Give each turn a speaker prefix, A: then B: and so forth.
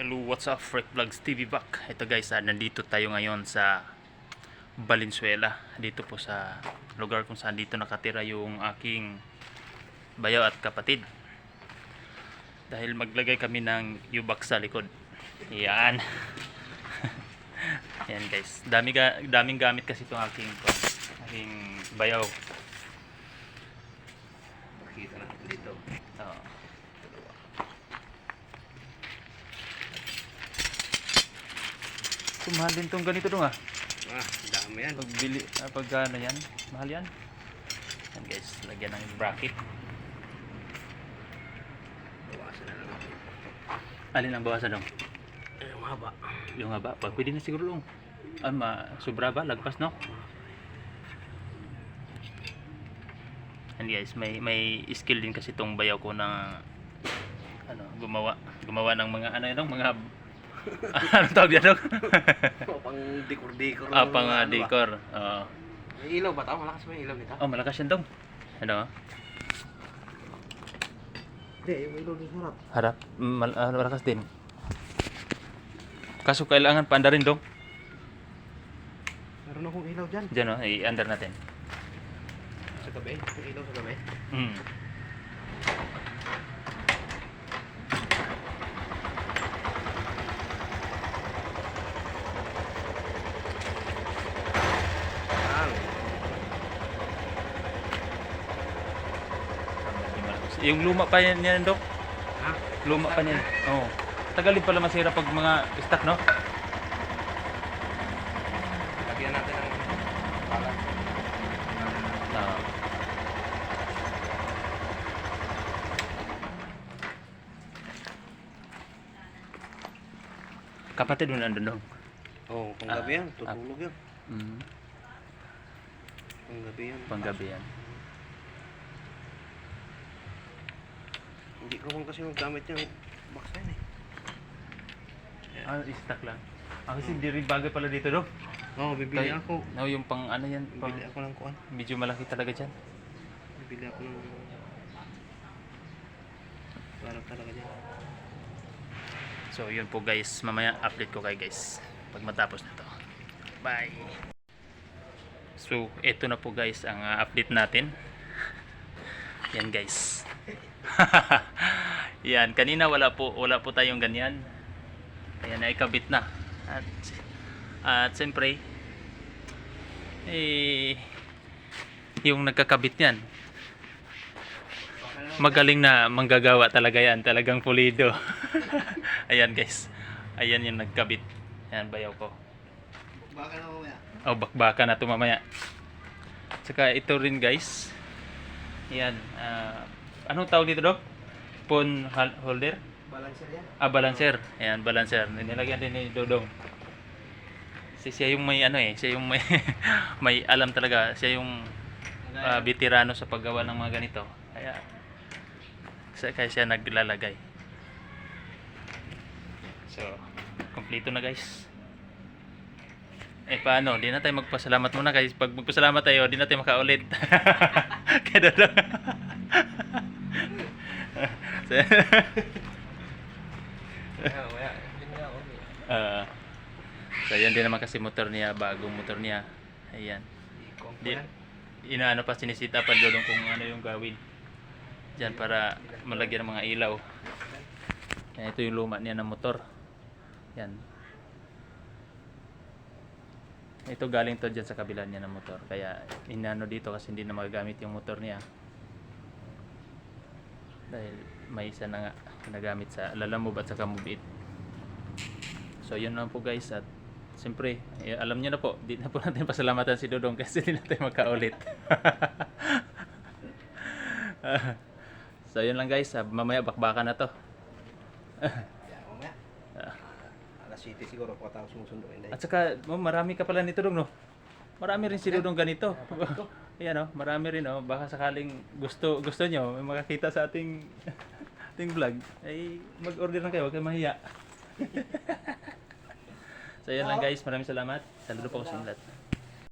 A: Hello, what's up, Freak Vlogs TV back. Ito guys, ah, nandito tayo ngayon sa Valenzuela. Dito po sa lugar kung saan dito nakatira yung aking bayaw at kapatid. Dahil maglagay kami ng U-box sa likod. Yan. Yan guys. Dami ga, daming gamit kasi itong aking, aking bayaw.
B: Makita natin dito.
A: Oo. Mahal din tong ganito dong ah.
B: Ah, dami yan.
A: Pagbili, ah, pag ano yan, mahal yan. Yan guys, lagyan ng bracket.
B: Bawasan na lang.
A: Alin ang bawasan dong?
B: Eh, mahaba.
A: Yung haba, pag pwede na siguro dong. Ah, ma, sobra ba? Lagpas no? Yan guys, may may skill din kasi tong bayaw ko na ano, gumawa gumawa ng mga ano yun, mga ano tawag yan dong?
B: Oh, pang decor-decor.
A: ah,
B: ng
A: pang
B: mga
A: ah,
B: ano ba?
A: decor. Oo.
B: May ilaw ba tao? Malakas ba yung ilaw nito?
A: Oh, malakas yan dong. Ano?
B: Hindi, yung ilaw doon sa harap.
A: Harap, mal ah, malakas din. Kaso kailangan paanda rin dong.
B: Meron akong ilaw dyan.
A: Diyan oh, i-under natin.
B: Sa gabi. Yung ilaw sa gabi.
A: Mm.
B: Ang.
A: Yung luma pa yan, yan dong.
B: Ha?
A: Luma pa niyan. Oo. Tagalin pala masira pag mga stock, no?
B: Lagyan natin ng balat.
A: Oo. Kapatid mo nandun dong.
B: Oo, oh, pang
A: Ah,
B: yan. Tutulog yan.
A: Mm.
B: Pang gabi yan.
A: Panggabi yan.
B: Hindi ko man kasi magamit yung box na yun eh.
A: Ah, stock lang. Ah, kasi hindi rin bagay pala dito dong.
B: Oo, oh, bibili
A: Kay-
B: ako.
A: No, yung pang ano yan, pang,
B: Bibili ako ng kuan.
A: medyo malaki talaga dyan.
B: Bibili ako ng... Parang talaga dyan.
A: So yun po guys, mamaya update ko kay guys pag matapos na to. Bye! So eto na po guys ang uh, update natin. Yan guys. Yan, kanina wala po wala po tayong ganyan. Ayan, naikabit na. At at siyempre eh yung nagkakabit niyan magaling na manggagawa talaga yan talagang pulido. Ayan guys. Ayan yung nagkabit. Ayan bayaw ko.
B: Baka na mamaya.
A: oh bakbaka na to mamaya. Saka ito rin guys. Ayan ah, anong tawag dito dok? phone hol- holder?
B: Balancer yan.
A: ah balancer ayan balancer nilagyan din ni Dodong kasi siya yung may ano eh siya yung may may alam talaga siya yung ah, veterano sa paggawa ng mga ganito. Kaya kaya kaya siya naglalagay. So, kompleto na guys. Eh paano? Di na tayo magpasalamat muna guys. Pag magpasalamat tayo, di na tayo makaulit. Kaya doon.
B: Mamaya, mamaya. Yun nga, okay.
A: Ah, so, yan din naman kasi motor niya, bagong motor niya. Ayan. Di, inaano pa sinisita pa doon kung ano yung gawin. Diyan para malagyan ng mga ilaw. Yan, ito yung luma niya ng motor. Yan. Ito galing to dyan sa kabila niya ng motor. Kaya inano dito kasi hindi na magagamit yung motor niya. Dahil may isa na nga ginagamit sa lalamove at saka move it. So yun lang po guys at siyempre eh, alam niyo na po di na po natin pasalamatan si Dodong kasi di natin makaulit. so yun lang guys ah, mamaya bakbakan na to.
B: Alas 7 siguro pagkatapos susunduin dahil.
A: At saka oh, marami ka pala nito Dong no. Marami rin si Dodong ganito. Ayan oh, marami rin oh. Baka sakaling gusto gusto nyo may makakita sa ating ating vlog ay mag-order na kayo, huwag kayong mahiya. so yan lang guys, maraming salamat. Saludo po ko sa inyo lahat.